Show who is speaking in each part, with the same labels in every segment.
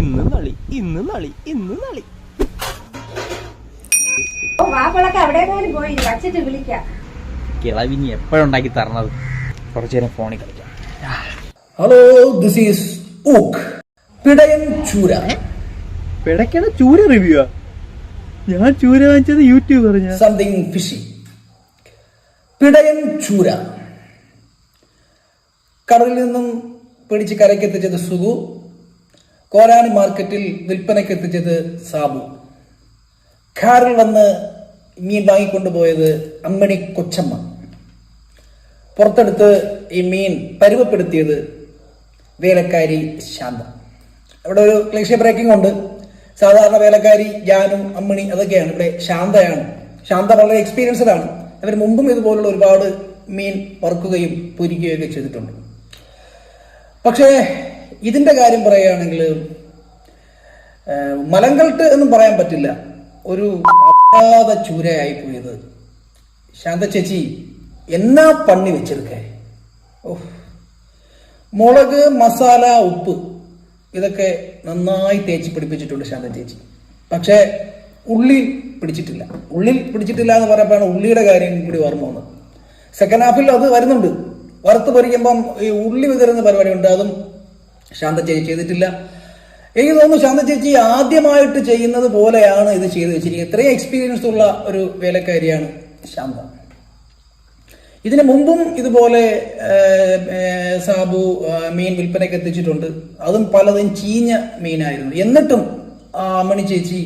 Speaker 1: ഇന്ന് നളി ഇന്ന് നളി ഇന്ന് നളി.
Speaker 2: വിളിക്കാം.
Speaker 1: കിളവിനി എപ്പോഴുണ്ടാക്കി തരണത്? കുറച്ചു നേരം ഫോണിൽ കളിക്കാം.
Speaker 3: ഹലോ ദിസ് ഈസ് ഊക്ക് പിടയൻ ചൂര.
Speaker 1: പിടയ്ക്കണ ചൂര റിവ്യൂ ഞാൻ ചൂര വാങ്ങിച്ചത് യൂട്യൂബ് പറഞ്ഞ
Speaker 3: സംതിങ് ഫിഷി പിടയൻ ചൂര. കടലിൽ നിന്നും പിടിച്ച് കരയ്ക്ക് എത്തിച്ചത് കോരാണി മാർക്കറ്റിൽ വിൽപ്പനയ്ക്ക് എത്തിച്ചത് സാബു. കാറിൽ വന്ന് മീൻ വാങ്ങിക്കൊണ്ടുപോയത് അമ്മണി കൊച്ചമ്മ. പുറത്തെടുത്ത് ഈ മീൻ പരുവപ്പെടുത്തിയത് വേലക്കാരി ശാന്ത. ഇവിടെ ഒരു ക്ലേശ ബ്രേക്കിംഗ് ഉണ്ട്. സാധാരണ വേലക്കാരി ജാനു അമ്മണി അതൊക്കെയാണ്. ഇവിടെ ശാന്തയാണ്. ശാന്ത വളരെ എക്സ്പീരിയൻസ്ഡ് ആണ്. അവർ മുമ്പും ഇതുപോലുള്ള ഒരുപാട് മീൻ വറുക്കുകയും പൊരിക്കുകയും ഒക്കെ ചെയ്തിട്ടുണ്ട്. പക്ഷേ ഇതിന്റെ കാര്യം പറയുകയാണെങ്കിൽ മലങ്കൾട്ട് എന്നും പറയാൻ പറ്റില്ല. ഒരു അപാത ചൂരയായി പോയത്. ശാന്ത ചേച്ചി എന്നാ പണി വെച്ചിരിക്കേ ഓഹ്. മുളക് മസാല ഉപ്പ് ഇതൊക്കെ നന്നായി തേച്ച് പിടിപ്പിച്ചിട്ടുണ്ട് ശാന്ത ചേച്ചി. പക്ഷേ ഉള്ളി പിടിച്ചിട്ടില്ല. ഉള്ളിൽ പിടിച്ചിട്ടില്ല എന്ന് പറയുമ്പോഴാണ് ഉള്ളിയുടെ കാര്യം കൂടി ഓർമ്മ വന്നത്. സെക്കൻഡ് ഹാഫിൽ അത് വരുന്നുണ്ട്. വറുത്ത് പൊരിക്കുമ്പം ഈ ഉള്ളി വിതരുന്ന പരിപാടി ഉണ്ട് അതും ശാന്ത ചേച്ചി ചെയ്തിട്ടില്ല. എനിക്ക് തോന്നുന്നു ശാന്ത ചേച്ചി ആദ്യമായിട്ട് ചെയ്യുന്നത് പോലെയാണ് ഇത് ചെയ്ത് വെച്ചിരിക്കുന്നത്. ഇത്രയും എക്സ്പീരിയൻസ് ഉള്ള ഒരു വേലക്കാരിയാണ് ശാന്ത. ഇതിനു മുമ്പും ഇതുപോലെ സാബു മീൻ വിൽപ്പനയ്ക്ക് എത്തിച്ചിട്ടുണ്ട്. അതും പലതും ചീഞ്ഞ മീനായിരുന്നു. എന്നിട്ടും അമ്മണി ചേച്ചി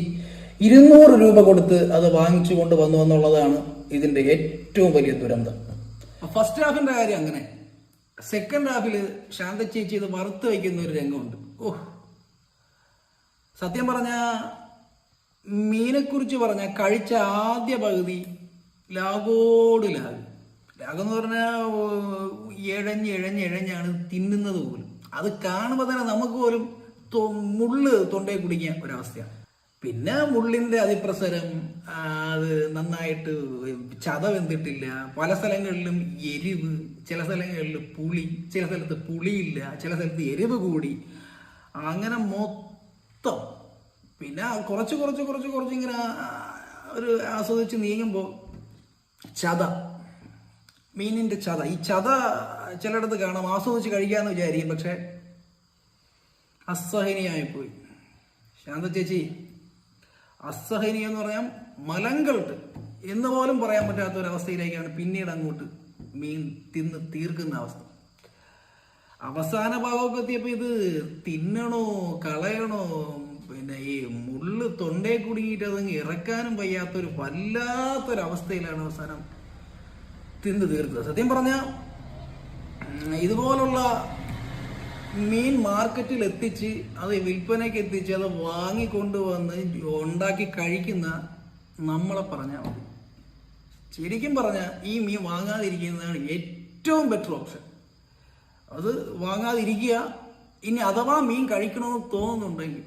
Speaker 3: ഇരുന്നൂറ് രൂപ കൊടുത്ത് അത് വാങ്ങിച്ചു കൊണ്ട് വന്നു എന്നുള്ളതാണ് ഇതിന്റെ ഏറ്റവും വലിയ ദുരന്തം. ഫസ്റ്റ് ഹാഫിന്റെ കാര്യം അങ്ങനെ. സെക്കൻഡ് ഹാഫിൽ ശാന്ത ചേച്ചി ഇത് വറുത്ത് വയ്ക്കുന്ന ഒരു രംഗമുണ്ട്. ഓ. സത്യം പറഞ്ഞ മീനെക്കുറിച്ച് പറഞ്ഞ കഴിച്ച ആദ്യ പകുതി ലാഗോട് ലാഗ്. എന്ന് പറഞ്ഞാൽ ഇഴഞ്ഞ് ഇഴഞ്ഞ് ഇഴഞ്ഞാണ് തിന്നുന്നത് പോലും. അത് കാണുമ്പോൾ തന്നെ നമുക്ക് പോലും മുള്ള് തൊണ്ടയിൽ കുടിക്കാൻ ഒരവസ്ഥയാണ്. പിന്നെ മുള്ളിന്റെ അതിപ്രസരം അത് നന്നായിട്ട് ചതവെന്തിട്ടില്ല. പല സ്ഥലങ്ങളിലും എരിവ് ചില സ്ഥലങ്ങളിൽ പുളി ചില സ്ഥലത്ത് പുളിയില്ല ചില സ്ഥലത്ത് എരിവ് കൂടി. അങ്ങനെ മൊത്തം പിന്നെ കുറച്ച് കുറച്ച് കുറച്ച് കുറച്ച് ഇങ്ങനെ ഒരു ആസ്വദിച്ച് നീങ്ങുമ്പോൾ ചത. മീനിന്റെ ചത. ഈ ചത ചിലയിടത്ത് കാണാം. ആസ്വദിച്ച് കഴിക്കാന്ന് വിചാരിക്കും പക്ഷേ അസഹനീയമായി പോയി. ശാന്ത ചേച്ചി അസഹനീയം എന്ന് പറയാം മലങ്കൾട്ട് എന്ന് പോലും പറയാൻ പറ്റാത്ത ഒരവസ്ഥയിലേക്കാണ് പിന്നീട് അങ്ങോട്ട് മീൻ തിന്ന് തീർക്കുന്ന അവസ്ഥ. അവസാന ഭാഗമൊക്കെ എത്തിയപ്പോ ഇത് തിന്നണോ കളയണോ പിന്നെ ഈ മുള്ള് തൊണ്ടേ കുടുങ്ങിയിട്ട് അതങ്ങ് ഇറക്കാനും വയ്യാത്തൊരു വല്ലാത്തൊരവസ്ഥയിലാണ് അവസാനം തിന്ന് തീർത്തത്. സത്യം പറഞ്ഞ ഇതുപോലുള്ള മീൻ മാർക്കറ്റിൽ എത്തിച്ച് അത് വിൽപ്പനയ്ക്ക് എത്തിച്ച് അത് വാങ്ങിക്കൊണ്ടുവന്ന് ഉണ്ടാക്കി കഴിക്കുന്ന നമ്മളെ പറഞ്ഞാൽ മതി. ശരിക്കും പറഞ്ഞാൽ ഈ മീൻ വാങ്ങാതിരിക്കുന്നതാണ് ഏറ്റവും ബെറ്റർ ഓപ്ഷൻ അത് വാങ്ങാതിരിക്കുക ഇനി അഥവാ മീൻ കഴിക്കണമെന്ന് തോന്നുന്നുണ്ടെങ്കിൽ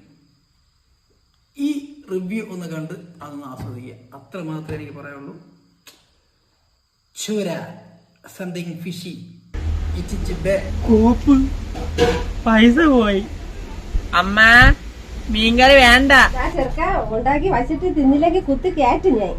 Speaker 3: ഈ റിവ്യൂ ഒന്ന് കണ്ട് അതൊന്ന് ആസ്വദിക്കുക. അത്ര മാത്രമേ എനിക്ക് പറയാനുള്ളൂ. ചൂര സംതിങ് ഫിഷി
Speaker 1: കോപ്പ്. പൈസ പോയി. അമ്മ മീൻകറി വേണ്ട.
Speaker 2: ചെറുക്ക ഉണ്ടാക്കി വച്ചിട്ട് തിന്നിലേക്ക് കുത്തി കയറ്റും ഞാൻ.